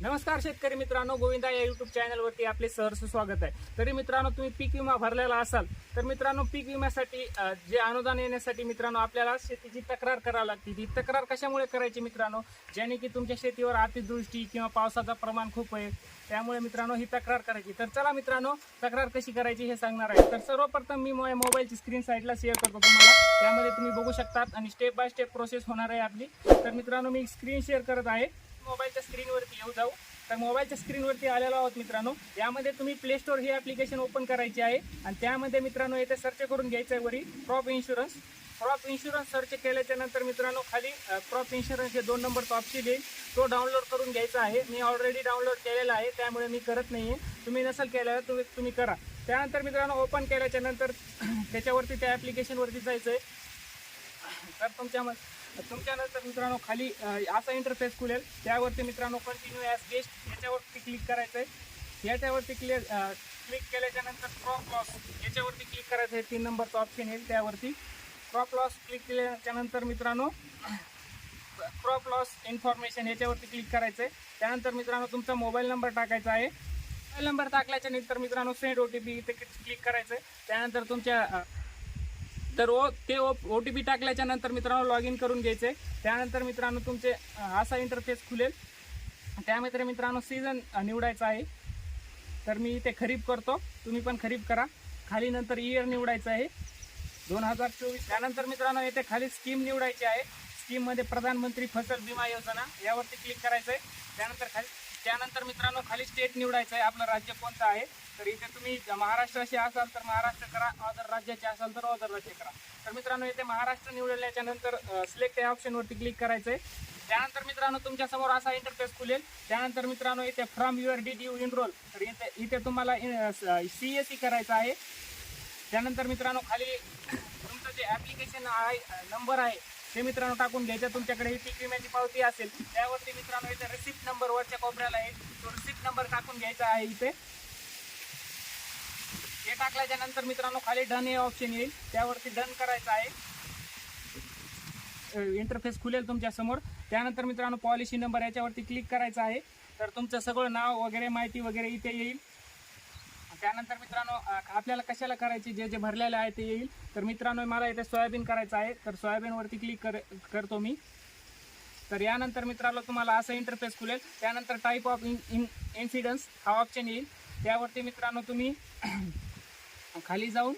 नमस्कार शेतकरी मित्रांनो गोविंदा या युट्यूब चॅनलवरती आपले सहर्ष स्वागत आहे. तरी मित्रांनो तुम्ही पीक विमा भरलेला असाल तर मित्रांनो पीक विम्यासाठी जे अनुदान येण्यासाठी मित्रांनो आपल्याला शेतीची तक्रार करावी लागते. ती तक्रार कशामुळे करायची मित्रांनो? ज्याने की तुमच्या शेतीवर अतिदृष्टी किंवा पावसाचं प्रमाण खूप आहे त्यामुळे मित्रांनो ही तक्रार करायची. तर चला मित्रांनो तक्रार कशी करायची हे सांगणार आहे. तर सर्वप्रथम मी मोबाईल- मोबाईलची स्क्रीन साईडला शेअर करतो तुम्हाला. त्यामध्ये तुम्ही बघू शकतात आणि स्टेप बाय स्टेप प्रोसेस होणार आहे आपली. तर मित्रांनो मी स्क्रीन शेअर करत आहे. मोबाईलच्या स्क्रीनवरती येऊ जाऊ. तर मोबाईलच्या स्क्रीनवरती आलेलो आहोत मित्रांनो. यामध्ये तुम्ही प्ले स्टोर ही ॲप्लिकेशन ओपन करायची आहे. आणि त्यामध्ये मित्रांनो येथे सर्च करून घ्यायचं आहे वरी crop insurance crop insurance search केल्याच्यानंतर मित्रांनो खाली क्रॉप इन्शुरन्स हे दोन नंबरचा ऑप्शन येईल. तो डाउनलोड करून घ्यायचा आहे. मी ऑलरेडी डाउनलोड केलेला आहे. त्यामुळे मी करत नाही आहे तुम्ही नसेल केलेला तुम्ही तुम्ही करा. त्यानंतर मित्रांनो ओपन केल्याच्यानंतर त्याच्यावरती त्या ॲप्लिकेशनवरती जायचं आहे तर तुमच्या तुमच्यानंतर मित्रांनो खाली असा इंटरफेस खुलेल. त्यावरती मित्रांनो कंटिन्यू ॲज गेस्ट याच्यावरती क्लिक करायचं आहे याच्यावरती क्लिअर क्लिक केल्याच्यानंतर क्रॉप लॉस याच्यावरती क्लिक करायचं आहे तीन नंबरचं ऑप्शन येईल त्यावरती. क्रॉप लॉस क्लिक केल्याच्यानंतर मित्रांनो क्रॉप लॉस इन्फॉर्मेशन याच्यावरती क्लिक करायचं आहे त्यानंतर मित्रांनो तुमचा मोबाईल नंबर टाकायचा आहे. मोबाईल नंबर टाकल्याच्या नंतर मित्रांनो सेंड ओ टी पी इथे क्लिक करायचं आहे त्यानंतर तुमच्या तर ओ ते ओ ओ टी पी टाकल्याच्या नंतर मित्रांनो लॉग इन करून घ्यायचे. त्यानंतर मित्रांनो तुमचे असा इंटरफेस खुलेल. त्यामध्ये मित्रांनो सीझन निवडायचा आहे. तर मी इथे खरीप करतो. तुम्ही पण खरीप करा. खाली नंतर इयर निवडायचं आहे. दोन हजार चोवीस. त्यानंतर मित्रांनो येथे खाली स्कीम निवडायची आहे. स्कीममध्ये प्रधानमंत्री फसल विमा योजना यावरती क्लिक करायचं आहे त्यानंतर खाली त्यानंतर मित्रांनो खाली स्टेट निवडायचं आहे. आपलं राज्य कोणतं आहे? तर इथे तुम्ही महाराष्ट्राशी असाल तर महाराष्ट्र करा. अदर राज्याचे असाल तर अदर राज्य करा. तर मित्रांनो इथे महाराष्ट्र निवडल्याच्या नंतर सिलेक्ट या ऑप्शनवरती क्लिक करायचं आहे त्यानंतर मित्रांनो तुमच्यासमोर असा इंटरफेस खुलेल. त्यानंतर मित्रांनो इथे from your did you enroll तर इथे इथे तुम्हाला सी एस सी करायचं आहे. त्यानंतर मित्रांनो खाली तुमचं जे ॲप्लिकेशन आहे नंबर आहे ते मित्रांनो टाकून घ्यायचं. तुमच्याकडे ही पीक विम्याची पावती असेल त्यावरती मित्रांनो इथे रिसिप्ट नंबर वरच्या कोपऱ्याला आहे. तो रिसिप्ट नंबर टाकून घ्यायचा आहे इथे. हे टाकल्याच्या नंतर मित्रांनो खाली डन हे ऑप्शन येईल. त्यावरती डन करायचं आहे. इंटरफेस खुलेल तुमच्यासमोर. त्यानंतर मित्रांनो पॉलिसी नंबर याच्यावरती क्लिक करायचं आहे. तर तुमचं सगळं नाव वगैरे माहिती वगैरे इथे येईल. त्यानंतर मित्रांनो आपल्याला कशाला करायची? जे जे भरलेलं आहे ते येईल. तर मित्रांनो मला इथे सोयाबीन करायचं आहे. तर सोयाबीनवरती क्लिक कर करतो मी. तर यानंतर मित्रांनो तुम्हाला असं इंटरफेस खुलेल. त्यानंतर type of in in incidence हा ऑप्शन येईल. त्यावरती मित्रांनो तुम्ही खाली जाऊन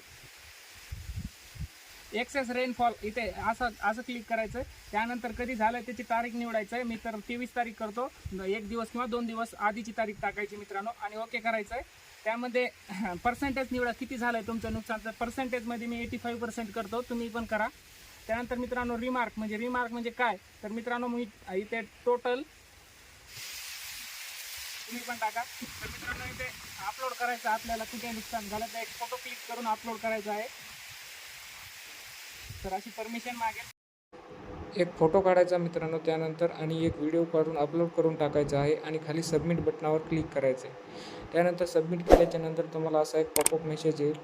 एक्सेस रेनफॉल इथे असं असं क्लिक करायचं त्यानंतर कधी झालं त्याची तारीख निवडायचं आहे मी तर तेवीस तारीख करतो. एक दिवस किंवा दोन दिवस आधीची तारीख टाकायची मित्रांनो. आणि ओके करायचं आहे त्यामध्ये पर्सेंटेज निवडा. किती झालं आहे तुमचं नुकसान? तर पर्सेंटेजमध्ये मी एटी फाईव्ह पर्सेंट करतो. तुम्ही पण करा. त्यानंतर मित्रांनो रिमार्क म्हणजे रिमार्क म्हणजे काय? तर मित्रांनो मी इथे टोटल तुम्ही पण टाका. तर मित्रांनो इथे अपलोड करायचं आहे. आपल्याला कुठे नुकसान झालं तर एक फोटो क्लिक करून अपलोड करायचा आहे. तर अशी परमिशन मागेल. एक फोटो काढायचा मित्रांनो त्यानंतर आणि एक व्हिडिओ काढून अपलोड करून टाकायचा आहे आणि खाली सबमिट बटनावर क्लिक करायचं. आहे त्यानंतर सबमिट केल्याच्यानंतर तुम्हाला असा एक पॉपअप मेसेज येईल.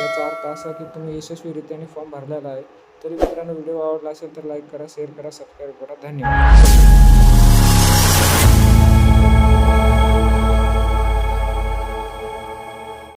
याचा अर्थ असा की तुम्ही यशस्वीरित्याने फॉर्म भरलेला आहे. तरी मित्रांनो व्हिडिओ आवडला असेल तर लाईक करा शेअर करा सबस्क्राईब करा. धन्यवाद.